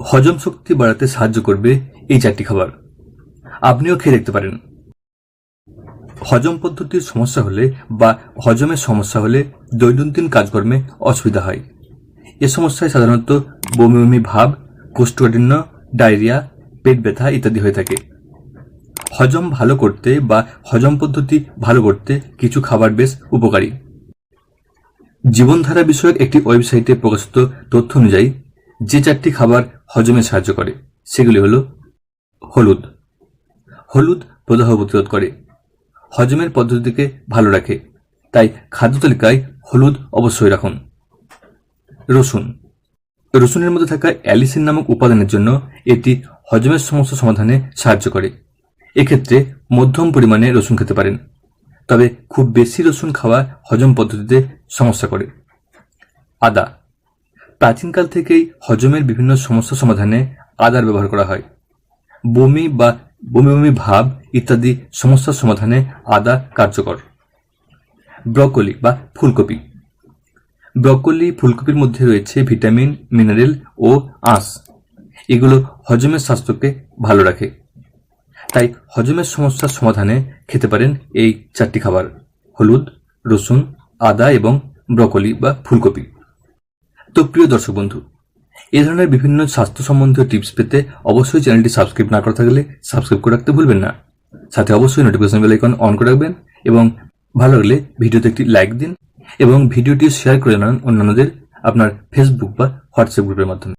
হজম শক্তি বাড়াতে সাহায্য করবে এই চারটি খাবার। আপনিও খেয়ে দেখতে পারেন। হজম পদ্ধতির সমস্যা হলে বা হজমের সমস্যা হলে দৈনন্দিন কাজকর্মে অসুবিধা হয়। এ সমস্যায় সাধারণত বমি বমি ভাব, কোষ্ঠকাঠিন্য, ডায়রিয়া, পেট ব্যথা ইত্যাদি হয়ে থাকে। হজম ভালো করতে বা হজম পদ্ধতি ভালো করতে কিছু খাবার বেশ উপকারী। জীবনধারা বিষয়ক একটি ওয়েবসাইটে প্রকাশিত তথ্য অনুযায়ী যে চারটি খাবার হজমে সাহায্য করে, সেগুলি হল হলুদ। হলুদ প্রদাহ প্রতিরোধ করে, হজমের পদ্ধতিকে ভালো রাখে, তাই খাদ্য তালিকায় হলুদ অবশ্যই রাখুন। রসুন। রসুনের মধ্যে থাকা অ্যালিসিন নামক উপাদানের জন্য এটি হজমের সমস্যা সমাধানে সাহায্য করে। এক্ষেত্রে মধ্যম পরিমাণে রসুন খেতে পারেন, তবে খুব বেশি রসুন খাওয়া হজম পদ্ধতিতে সমস্যা করে। আদা। প্রাচীনকাল থেকেই হজমের বিভিন্ন সমস্যা সমাধানে আদার ব্যবহার করা হয়। বমি বা বমি বমি ভাব ইত্যাদি সমস্যার সমাধানে আদা কার্যকর। ব্রকলি বা ফুলকপি। ব্রকলি, ফুলকপির মধ্যে রয়েছে ভিটামিন, মিনারেল ও আঁশ। এগুলো হজমের স্বাস্থ্যকে ভালো রাখে। তাই হজমের সমস্যার সমাধানে খেতে পারেন এই চারটি খাবার, হলুদ, রসুন, আদা এবং ব্রকলি বা ফুলকপি। তো প্রিয় দর্শক বন্ধু এই ধরনের বিভিন্ন স্বাস্থ্য সম্বন্ধীয় টিপস পেতে অবশ্যই চ্যানেলটি সাবস্ক্রাইব না করা থাকলে সাবস্ক্রাইব করে রাখতে ভুলবেন না। সাথে অবশ্যই নোটিফিকেশন বেল আইকন অন করে রাখবেন এবং ভালো লাগলে ভিডিওতে একটি লাইক দিন এবং ভিডিওটি শেয়ার করে জানান অন্যান্যদের আপনার ফেসবুক বা হোয়াটসঅ্যাপ গ্রুপের মাধ্যমে।